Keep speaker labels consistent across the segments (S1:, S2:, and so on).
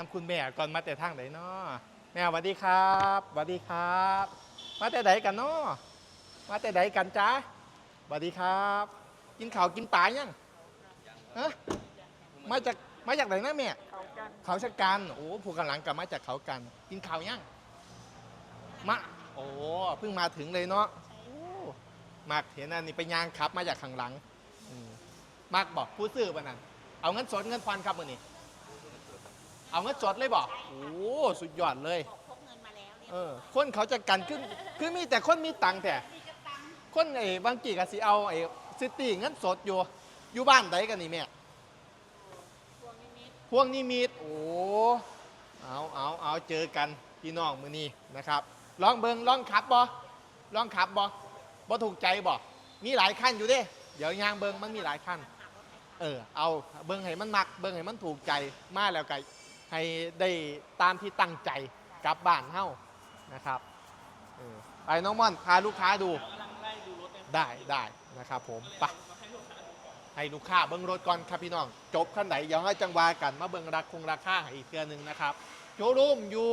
S1: นำคุณแม่ก่อนมาแต่ทางไหนเนาะแม่สวัสดีครับสวัสดีครับ มาแต่ไหนกันเนาะมาแต่ไหนกันจ้าสวัสดีครับ กินข้าวกินปลายังฮะมาจากมาจากไหนนะแม่
S2: เขากัน
S1: เขาชะกันโอ้ผู้กำลังกลับมาจากเขากัน กินข้าวยังมาโอ้เพิ่งมาถึงเลยเนาะโอ้มากเห็นอันนี้ไปย่างขับมาจากข้างหลังอืมมากบอกผู้ซื้อปะนั่นเอาเงินสดเงินฟันครับมือนี้ เอาเงินสดเลยบอกโอ้สุดยอดเลย
S2: บอกพกเงินมาแล้วเนี่ย
S1: เออ คนเขาจะกันขึ้น คือมีแต่คนมีตังค์แต่
S2: มีกระตัง
S1: คนไอ้บางกีก็สิเอาไอ้ซิตี้เงินสดอยู่ อยู่บ้านใดกันนี่แม่
S2: พวงนิมิต
S1: พวงนิมิตโอ้ เอาเอาเอาเจอกันพี่น้องมือนี้นะครับลองเบิงลองขับบ่ลองขับบ่บ่ถูกใจบ่มีหลายขั้นอยู่เด้ เดี๋ยวยางเบิงมันมีหลายขั้น
S2: ขับรถไป
S1: เออ เอาเบิงให้มันมัก เบิงให้มันถูกใจ มาแล้วก็ ให้ได้ตามที่ตั้งใจกลับบ้านเฮ้านะครับเออไปน้องม่อนพาลูกค้าดูได้ได้นะครับผมไปให้ลูกค้าเบิ้งรถก่อนครับพี่น้อง จบขั้นไหนเดี๋ยวให้จังหวากันมาเบิ้งราคงราคาอีกเทือนึงนะครับโชว์รูมอยู่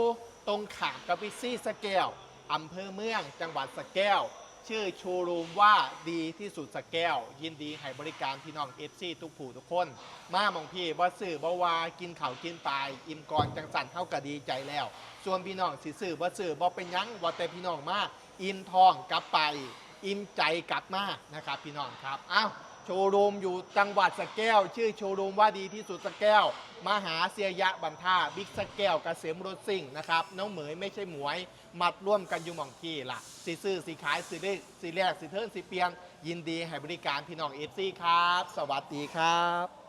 S1: ตรงขามกับพิซี่สแกลอำเภอเมืองจังหวัดสแกล ชื่อโชว์รูมว่าดีที่สุดสแก้ว ยินดีให้บริการพี่น้องเอฟซีทุกผู้ทุกคน มามองพี่ว่าซื้อบ่วากินข่าวกินปลายอิ่มก่อนจังสันเข้ากะดีใจแล้ว ส่วนพี่น้องสิซื้อบ่ซื้อบ่เป็นยังว่าแต่พี่น้องมาอิ่มทองกลับไป อิ่มใจกลับมานะครับพี่น้องครับอ้าว โชว์รูมอยู่จังหวัดสระแก้ว ชื่อโชว์รูมว่าดีที่สุดสระแก้ว มหาเสียยะบันท่าบิ๊กสระแก้วกเกษมรถซิ่งนะครับน้องเหมยไม่ใช่หมวย มัดร่วมกันอยู่หมองที่ล่ะสีซื้อสีขายสีเลือกสีแรกสีเทิร์นสีเปลี่ยนยินดีให้บริการพี่น้องเอฟซีครับ สวัสดีครับ